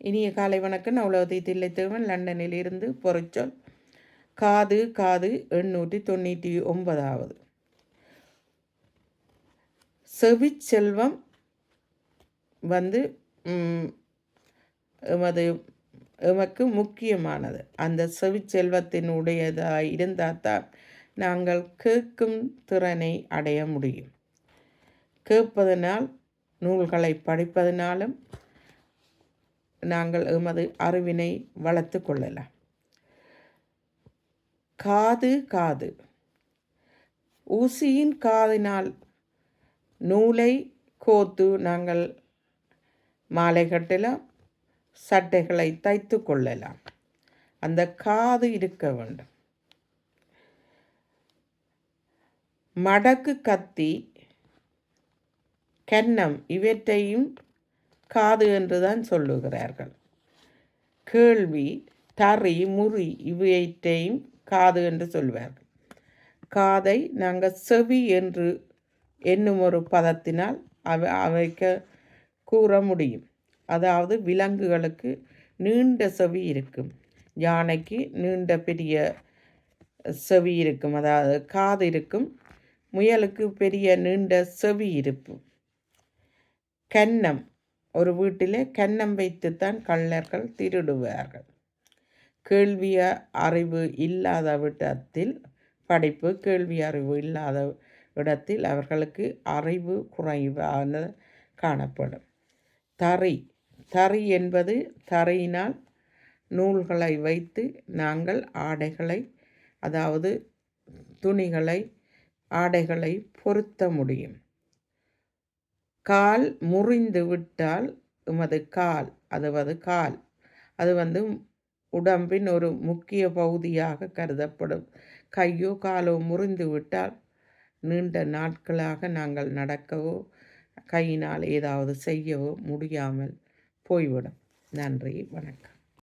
இனிய காலை வணக்கம். நான் தில்லைத்தேவன் லண்டனில் இருந்து பொறிச்சொல் காது காது எண்ணூற்றி தொண்ணூற்றி ஒன்பதாவது. செவிச்செல்வம் வந்து எமது எமக்கு முக்கியமானது. அந்த செவிச்செல்வத்தினுடையதாக இருந்தால் தான் நாங்கள் கேட்கும் திறனை அடைய முடியும். கேட்பதனால் நூல்களை படிப்பதனாலும் நாங்கள் எமது அறிவினை வளர்த்து கொள்ளலாம். காது காது. ஊசியின் காதினால் நூலை கோத்து நாங்கள் மாலை கட்டலாம் சட்டைகளை தைத்து கொள்ளலாம். அந்த காது இருக்க வேண்டும். மடக்கு கத்தி கன்னம் இவற்றையும் காது என்றுதான் சொல்லுகிறார்கள். கேள்வி தறி முறி இவையற்றையும் காது என்று சொல்வார்கள். காதை நாங்கள் செவி என்று என்னும் ஒரு பதத்தினால் அவை அவைக்க கூற முடியும். அதாவது விலங்குகளுக்கு நீண்ட செவி இருக்கும். யானைக்கு நீண்ட பெரிய செவி இருக்கும். அதாவது காது இருக்கும். முயலுக்கு பெரிய நீண்ட செவி இருக்கும். கன்னம் ஒரு வீட்டிலே கன்னம் வைத்துத்தான் கள்ளர்கள் திருடுவார்கள். கேள்விய அறிவு இல்லாத விடத்தில் படிப்பு கேள்வி அறிவு இல்லாத இடத்தில் அவர்களுக்கு அறிவு குறைவான காணப்படும். தறி தறி என்பது தறியினால் நூல்களை வைத்து நாங்கள் ஆடைகளை அதாவது துணிகளை ஆடைகளை பொருத்த முடியும். கால் முறிந்து விட்டால் உமது கால் அதாவது கால் அது வந்து உடம்பின் ஒரு முக்கிய பகுதியாக கருதப்படும். கையோ காலோ முறிந்து விட்டால் நீண்ட நாட்களாக நாங்கள் நடக்கவோ கையினால் ஏதாவது செய்யவோ முடியாமல் போய்விடும். நன்றி வணக்கம்.